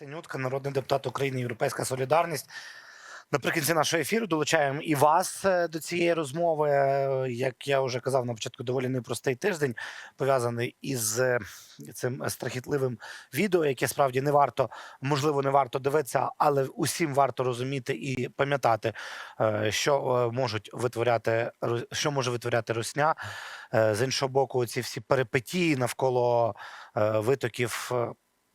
Синютка, народний депутат України, Європейська Солідарність. Наприкінці нашого ефіру долучаємо і вас е, до цієї розмови. Е, Як я вже казав на початку, доволі непростий тиждень пов'язаний із е, цим страхітливим відео, яке справді не варто, можливо, не варто дивитися, але усім варто розуміти і пам'ятати, що можуть витворяти що може витворяти Русня. З іншого боку, ці всі перипетії навколо витоків.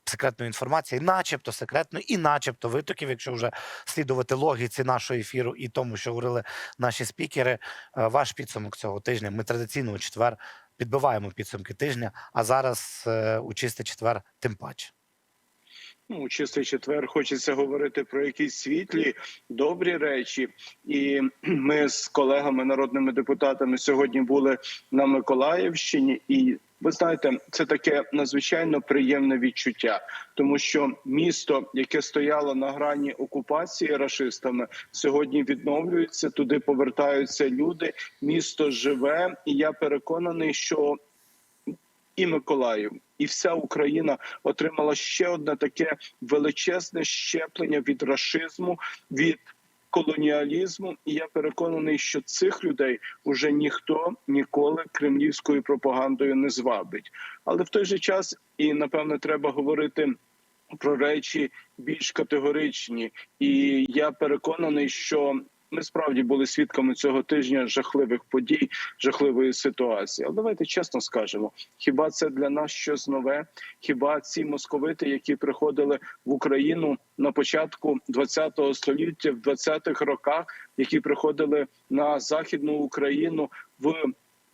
Секретної інформації, начебто секретної, і начебто витоків, якщо вже слідувати логіці нашого ефіру і тому, що говорили наші спікери. Е, Ваш підсумок цього тижня. Ми традиційно у четвер підбиваємо підсумки тижня, а зараз е, у чистий четвер тим паче. Ну, у чистий четвер хочеться говорити про якісь світлі, добрі речі. І ми з колегами, народними депутатами, сьогодні були на Миколаївщині, і ви знаєте, це таке надзвичайно приємне відчуття, тому що місто, яке стояло на грані окупації рашистами, сьогодні відновлюється. Туди повертаються люди. Місто живе, і я переконаний, що і Миколаїв, і вся Україна отримала ще одне таке величезне щеплення від рашизму, від колоніалізму. І я переконаний, що цих людей уже ніхто ніколи кремлівською пропагандою не звабить. Але в той же час і напевне треба говорити. Про речі більш категоричні, і я переконаний, що ми справді були свідками цього тижня жахливих подій, жахливої ситуації. Але давайте чесно скажемо: хіба це для нас щось нове? Хіба ці московити, які приходили в Україну на початку ХХ століття, в 20-х роках, які приходили на західну Україну в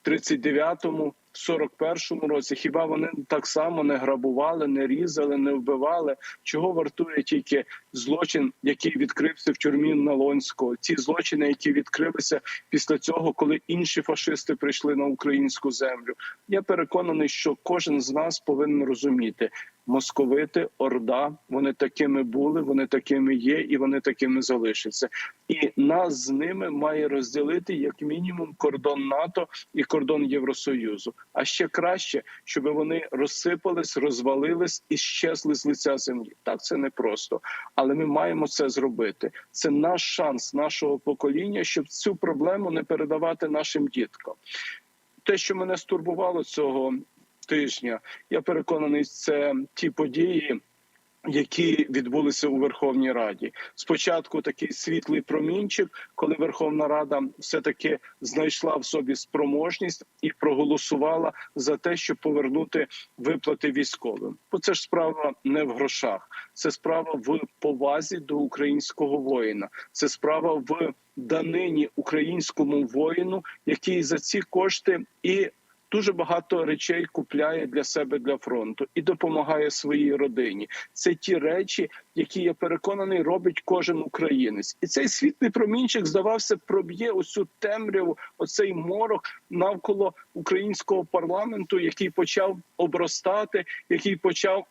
39-му, 41-му році, хіба вони так само не грабували, не різали, не вбивали? Чого вартує тільки злочин, який відкрився в тюрмі Налонського? Ті злочини, які відкрилися після цього, коли інші фашисти прийшли на українську землю? Я переконаний, що кожен з нас повинен розуміти. Московити, орда, вони такими були, вони такими є, і вони такими залишаться. І нас з ними має розділити як мінімум кордон НАТО і кордон Євросоюзу. А ще краще, щоб вони розсипались, розвалились і щезли з лиця землі. Так це непросто, але ми маємо це зробити. Це наш шанс нашого покоління, щоб цю проблему не передавати нашим діткам. Те, що мене стурбувало цього тижня, я переконаний, це ті події. Які відбулися у Верховній Раді, спочатку такий світлий промінчик, коли Верховна Рада все таки знайшла в собі спроможність і проголосувала за те, щоб повернути виплати військовим. Бо це ж справа не в грошах, це справа в повазі до українського воїна, це справа в данині українському воїну, який за ці кошти і дуже багато речей купляє для себе для фронту і допомагає своїй родині. Це ті речі, які я переконаний робить кожен українець, і цей світлий промінчик здавався проб'є оцю темряву, оцей морок навколо українського парламенту, який почав обростати, який почав.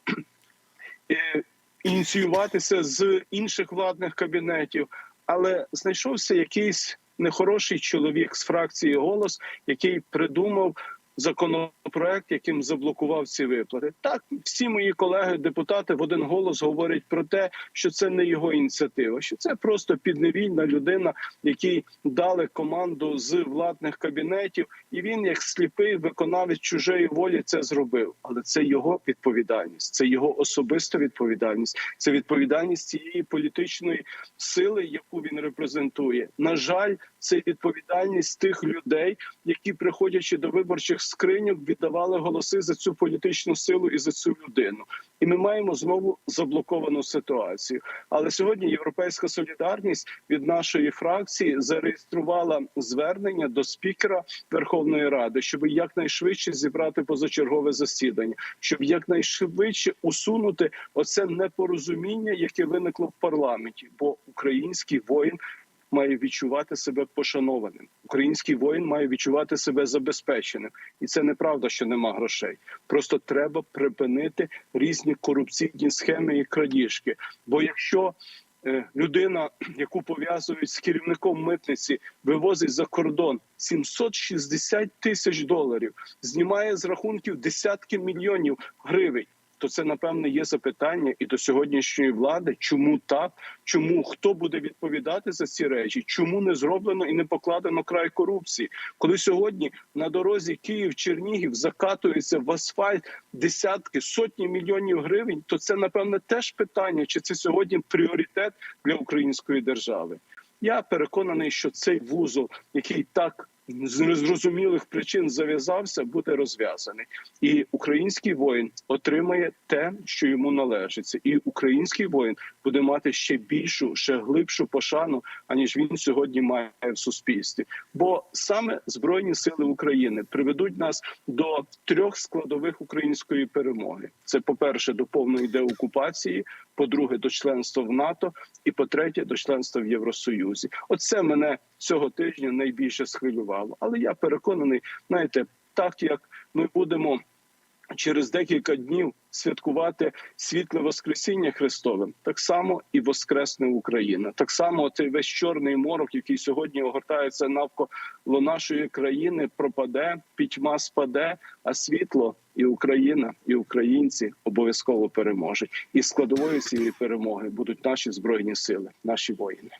е, Ініціюватися з інших владних кабінетів, але знайшовся якийсь нехороший чоловік з фракції голос, який придумав законопроект, яким заблокував ці виплати. Так, всі мої колеги, депутати, в один голос говорять про те, що це не його ініціатива, що це просто підневільна людина, якій дали команду з владних кабінетів, і він, як сліпий виконавець чужої волі, це зробив. Але це його відповідальність, це його особиста відповідальність, це відповідальність цієї політичної сили, яку він репрезентує. На жаль, це відповідальність тих людей, які, приходячи до виборчих скриньок, віддавали голоси за цю політичну силу і за цю людину. І ми маємо знову заблоковану ситуацію. Але сьогодні Європейська солідарність від нашої фракції зареєструвала звернення до спікера Верховної Ради, щоб якнайшвидше зібрати позачергове засідання, щоб якнайшвидше усунути оце непорозуміння, яке виникло в парламенті, бо український воїн. Має відчувати себе пошанованим. Український воїн має відчувати себе забезпеченим, і це неправда, що нема грошей. Просто треба припинити різні корупційні схеми і крадіжки. Бо якщо е, людина, яку пов'язують з керівником митниці, вивозить за кордон 760 тисяч доларів, знімає з рахунків десятки мільйонів гривень. То це напевне є запитання і до сьогоднішньої влади, чому так, чому хто буде відповідати за ці речі, чому не зроблено і не покладено край корупції, коли сьогодні на дорозі Київ Чернігів закатується в асфальт десятки сотні мільйонів гривень, то це напевне теж питання, чи це сьогодні пріоритет для української держави. Я переконаний, що цей вузол, який так з незрозумілих причин зав'язався, буде розв'язаний, і український воїн отримає те, що йому належиться, і український воїн буде мати ще більшу, ще глибшу пошану, аніж він сьогодні має в суспільстві. Бо саме збройні сили України приведуть нас до трьох складових української перемоги: це, по перше, до повної деокупації, по-друге, до членства в НАТО, і по-третє, до членства в Євросоюзі. Оце мене цього тижня найбільше схвилювало. Але я переконаний, знаєте, так як ми будемо. Через декілька днів святкувати світле Воскресіння Христове, так само і Воскресне Україна. Так само цей весь чорний морок, який сьогодні огортається навколо нашої країни, пропаде, пітьма спаде, а світло і Україна, і українці обов'язково переможуть. І складовою цієї перемоги будуть наші збройні сили, наші воїни.